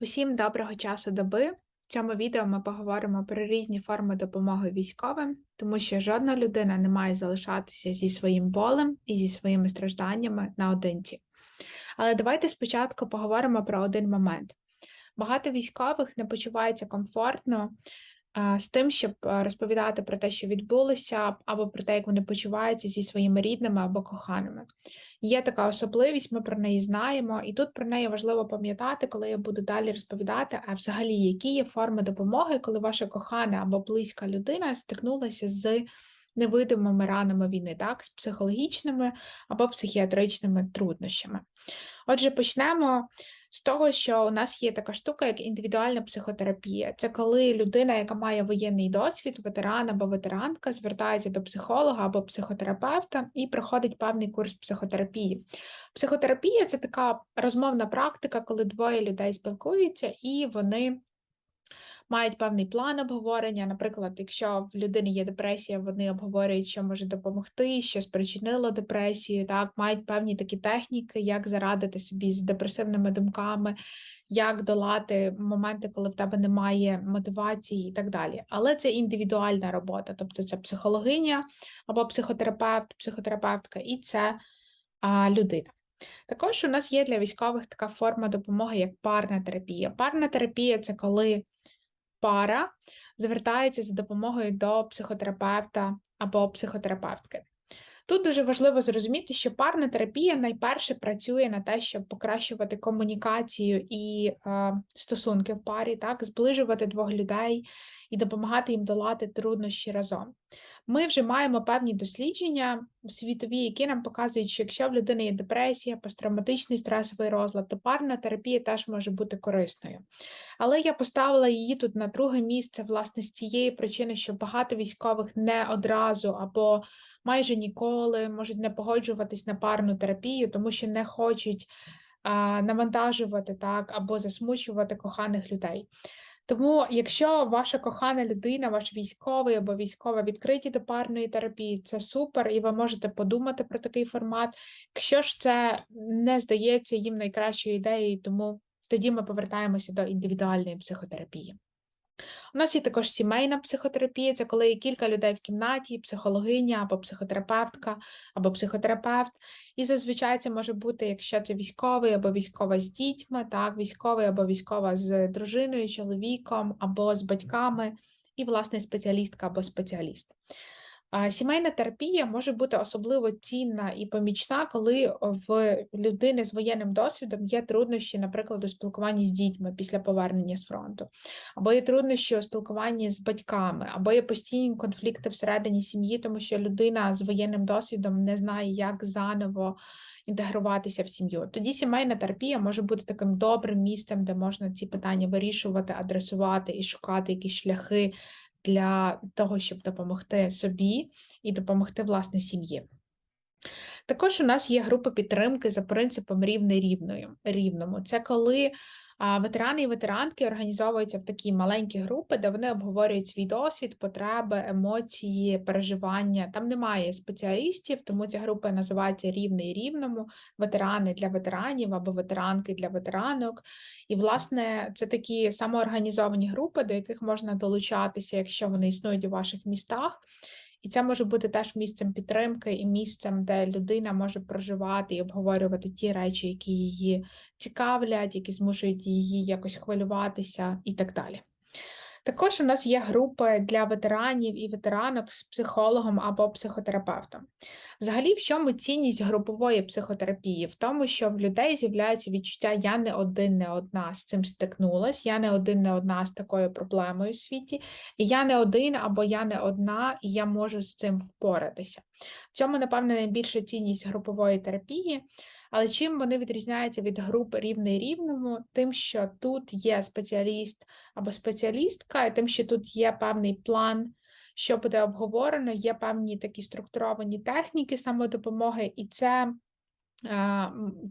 Усім доброго часу доби. В цьому відео ми поговоримо про різні форми допомоги військовим, тому що жодна людина не має залишатися зі своїм болем і зі своїми стражданнями наодинці. Але давайте спочатку поговоримо про один момент. Багато військових не почуваються комфортно з тим, щоб розповідати про те, що відбулося, або про те, як вони почуваються зі своїми рідними або коханими. Є така особливість, ми про неї знаємо, і тут про неї важливо пам'ятати, коли я буду далі розповідати, а взагалі, які є форми допомоги, коли ваша кохана або близька людина стикнулася з невидимими ранами війни, так, з психологічними або психіатричними труднощами. Отже, почнемо з того, що у нас є така штука, як індивідуальна психотерапія. Це коли людина, яка має воєнний досвід, ветеран або ветеранка, звертається до психолога або психотерапевта і проходить певний курс психотерапії. Психотерапія це така розмовна практика, коли двоє людей спілкуються і вони мають певний план обговорення. Наприклад, якщо в людини є депресія, вони обговорюють, що може допомогти, що спричинило депресію, так мають певні такі техніки, як зарадити собі з депресивними думками, як долати моменти, коли в тебе немає мотивації і так далі. Але це індивідуальна робота, тобто це психологиня або психотерапевт, психотерапевтка, і це а, людина. Також у нас є для військових така форма допомоги, як парна терапія. Парна терапія це коли пара звертається за допомогою до психотерапевта або психотерапевтки. Тут дуже важливо зрозуміти, що парна терапія найперше працює на те, щоб покращувати комунікацію і е, стосунки в парі, так, зближувати двох людей і допомагати їм долати труднощі разом. Ми вже маємо певні дослідження світові, які нам показують, що якщо в людини є депресія, посттравматичний стресовий розлад, то парна терапія теж може бути корисною. Але я поставила її тут на друге місце, власне, з тієї причини, що багато військових не одразу або майже ніколи можуть не погоджуватись на парну терапію, тому що не хочуть навантажувати так або засмучувати коханих людей. Тому, якщо ваша кохана людина, ваш військовий або військова відкриті до парної терапії, це супер, і ви можете подумати про такий формат. Якщо ж це не здається їм найкращою ідеєю, тому тоді ми повертаємося до індивідуальної психотерапії. У нас є також сімейна психотерапія, це коли є кілька людей в кімнаті, психологиня або психотерапевтка, або психотерапевт. І зазвичай це може бути, якщо це військовий або військова з дітьми, так, військовий або військова з дружиною, чоловіком, або з батьками, і, власне, спеціалістка або спеціаліст. Сімейна терапія може бути особливо цінна і помічна, коли в людини з воєнним досвідом є труднощі, наприклад, у спілкуванні з дітьми після повернення з фронту, або є труднощі у спілкуванні з батьками, або є постійні конфлікти всередині сім'ї, тому що людина з воєнним досвідом не знає, як заново інтегруватися в сім'ю. Тоді сімейна терапія може бути таким добрим місцем, де можна ці питання вирішувати, адресувати і шукати якісь шляхи для того, щоб допомогти собі і допомогти власне сім'ї. Також у нас є група підтримки за принципом рівне рівною, рівному. Це коли Ветерани і ветеранки організовуються в такі маленькі групи, де вони обговорюють свій досвід, потреби, емоції, переживання. Там немає спеціалістів, тому ця група називається рівний рівному, ветерани для ветеранів або ветеранки для ветеранок. І, власне, це такі самоорганізовані групи, до яких можна долучатися, якщо вони існують у ваших містах. І це може бути теж місцем підтримки і місцем, де людина може проживати і обговорювати ті речі, які її цікавлять, які змушують її якось хвилюватися і так далі. Також у нас є групи для ветеранів і ветеранок з психологом або психотерапевтом. Взагалі, в чому цінність групової психотерапії? В тому, що в людей з'являється відчуття Я не один, не одна з цим стикнулась, я не один, не одна з такою проблемою у світі, і я не один або я не одна, і я можу з цим впоратися. В цьому, напевне, найбільша цінність групової терапії. Але чим вони відрізняються від груп рівний рівному, тим, що тут є спеціаліст або спеціалістка, і тим, що тут є певний план, що буде обговорено, є певні такі структуровані техніки самодопомоги, і це.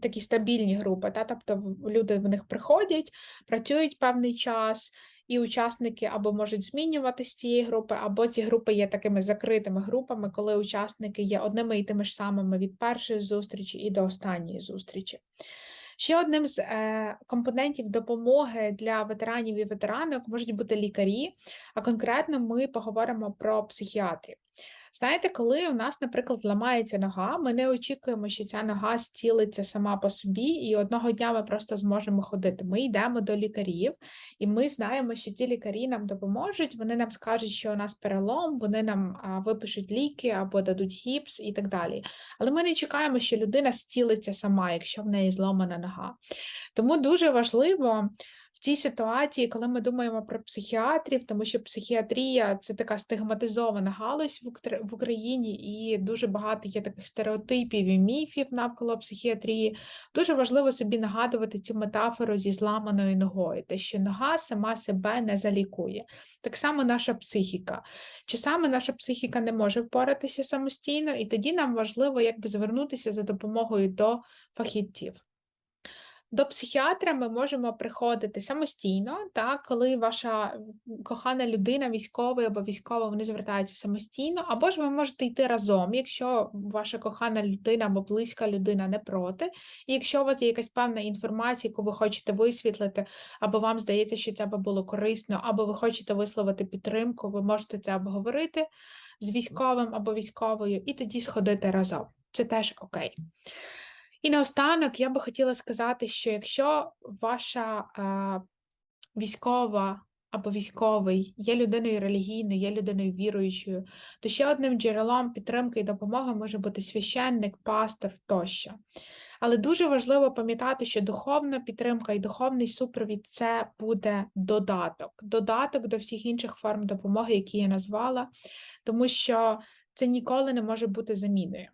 Такі стабільні групи, та? тобто люди в них приходять, працюють певний час, і учасники або можуть змінюватися з цієї групи, або ці групи є такими закритими групами, коли учасники є одними і тими ж самими від першої зустрічі і до останньої зустрічі. Ще одним з е, компонентів допомоги для ветеранів і ветеранок можуть бути лікарі, а конкретно ми поговоримо про психіатрів. Знаєте, коли у нас, наприклад, ламається нога, ми не очікуємо, що ця нога зцілиться сама по собі, і одного дня ми просто зможемо ходити. Ми йдемо до лікарів, і ми знаємо, що ці лікарі нам допоможуть. Вони нам скажуть, що у нас перелом, вони нам випишуть ліки або дадуть гіпс і так далі. Але ми не чекаємо, що людина зцілиться сама, якщо в неї зломана нога. Тому дуже важливо в цій ситуації, коли ми думаємо про психіатрів, тому що психіатрія це така стигматизована галузь в Україні, і дуже багато є таких стереотипів і міфів навколо психіатрії. Дуже важливо собі нагадувати цю метафору зі зламаною ногою, те, що нога сама себе не залікує. Так само наша психіка. Чи саме наша психіка не може впоратися самостійно, і тоді нам важливо якби звернутися за допомогою до фахівців. До психіатра ми можемо приходити самостійно, так, коли ваша кохана людина, військовий або військова, вони звертаються самостійно, або ж ви можете йти разом, якщо ваша кохана людина або близька людина не проти, і якщо у вас є якась певна інформація, яку ви хочете висвітлити, або вам здається, що це би було корисно, або ви хочете висловити підтримку, ви можете це обговорити з військовим або військовою, і тоді сходити разом. Це теж окей. І наостанок я би хотіла сказати, що якщо ваша е, військова або військовий є людиною релігійною, є людиною віруючою, то ще одним джерелом підтримки і допомоги може бути священник, пастор тощо. Але дуже важливо пам'ятати, що духовна підтримка і духовний супровід це буде додаток, додаток до всіх інших форм допомоги, які я назвала, тому що це ніколи не може бути заміною.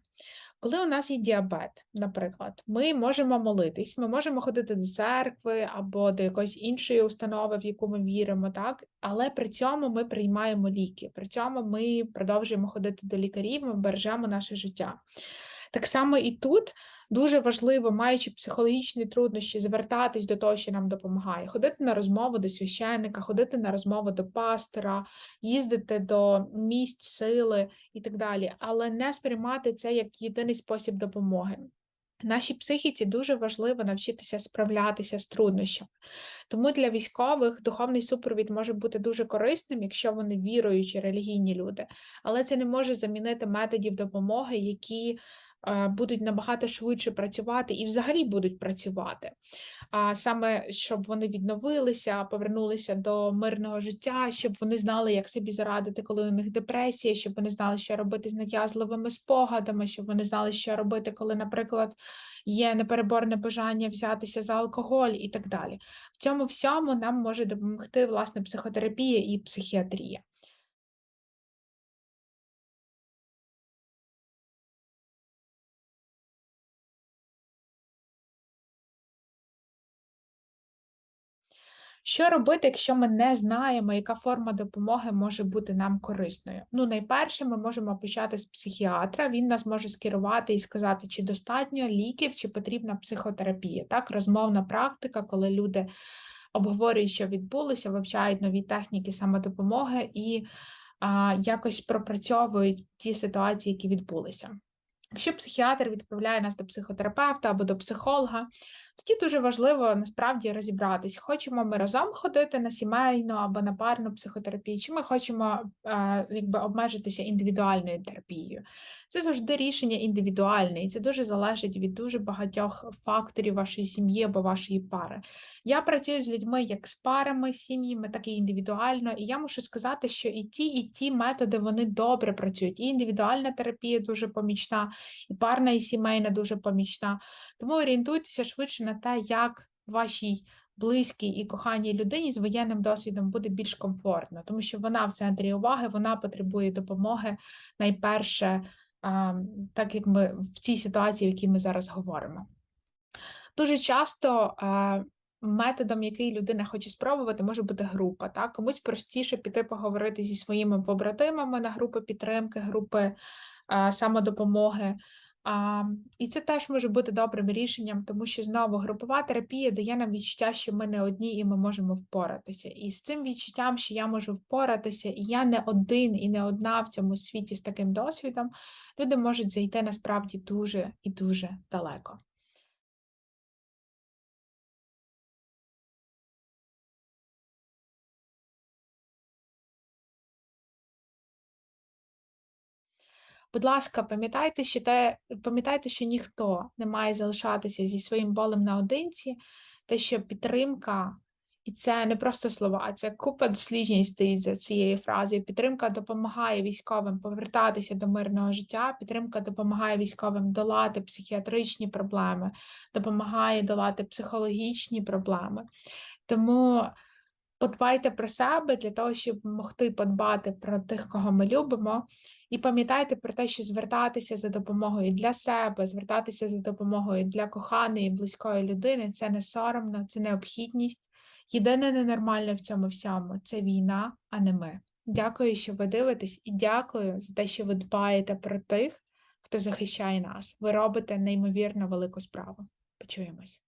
Коли у нас є діабет, наприклад, ми можемо молитись, ми можемо ходити до церкви або до якоїсь іншої установи, в яку ми віримо, так, але при цьому ми приймаємо ліки, при цьому ми продовжуємо ходити до лікарів, ми бережемо наше життя. Так само і тут дуже важливо, маючи психологічні труднощі, звертатись до того, що нам допомагає, ходити на розмову до священника, ходити на розмову до пастора, їздити до місць сили і так далі, але не сприймати це як єдиний спосіб допомоги. Нашій психіці дуже важливо навчитися справлятися з труднощами. Тому для військових духовний супровід може бути дуже корисним, якщо вони віруючі релігійні люди, але це не може замінити методів допомоги, які будуть набагато швидше працювати і взагалі будуть працювати. А саме щоб вони відновилися, повернулися до мирного життя, щоб вони знали, як собі зарадити, коли у них депресія, щоб вони знали, що робити з нав'язливими спогадами, щоб вони знали, що робити, коли, наприклад, є непереборне бажання взятися за алкоголь і так далі. В цьому всьому нам може допомогти власне психотерапія і психіатрія. Що робити, якщо ми не знаємо, яка форма допомоги може бути нам корисною? Ну, найперше, ми можемо почати з психіатра, він нас може скерувати і сказати, чи достатньо ліків, чи потрібна психотерапія. Так, розмовна практика, коли люди обговорюють, що відбулося, вивчають нові техніки самодопомоги і а, якось пропрацьовують ті ситуації, які відбулися. Якщо психіатр відправляє нас до психотерапевта або до психолога, тоді дуже важливо насправді розібратись, хочемо ми разом ходити на сімейну або на парну психотерапію, чи ми хочемо е, якби обмежитися індивідуальною терапією. Це завжди рішення індивідуальне, і це дуже залежить від дуже багатьох факторів вашої сім'ї або вашої пари. Я працюю з людьми як з парами, сім'ями, так і індивідуально, і я мушу сказати, що і ті, і ті методи вони добре працюють. І індивідуальна терапія дуже помічна, і парна, і сімейна дуже помічна. Тому орієнтуйтеся швидше на те, як вашій близькій і коханій людині з воєнним досвідом буде більш комфортно, тому що вона в центрі уваги, вона потребує допомоги найперше, так як ми в цій ситуації, в якій ми зараз говоримо. Дуже часто методом, який людина хоче спробувати, може бути група. Так? Комусь простіше піти поговорити зі своїми побратимами на групи підтримки, групи самодопомоги. А, І це теж може бути добрим рішенням, тому що знову групова терапія дає нам відчуття, що ми не одні і ми можемо впоратися. І з цим відчуттям, що я можу впоратися, і я не один і не одна в цьому світі з таким досвідом, люди можуть зайти насправді дуже і дуже далеко. Будь ласка, пам'ятайте, що те, пам'ятайте, що ніхто не має залишатися зі своїм болем наодинці, те, що підтримка, і це не просто слова, це купа досліджень стоїть за цією фразою. Підтримка допомагає військовим повертатися до мирного життя. Підтримка допомагає військовим долати психіатричні проблеми, допомагає долати психологічні проблеми. Тому подбайте про себе для того, щоб могти подбати про тих, кого ми любимо. І пам'ятайте про те, що звертатися за допомогою для себе, звертатися за допомогою для коханої, близької людини це не соромно, це необхідність. Єдине ненормальне в цьому всьому це війна, а не ми. Дякую, що ви дивитесь, і дякую за те, що ви дбаєте про тих, хто захищає нас. Ви робите неймовірно велику справу. Почуємось.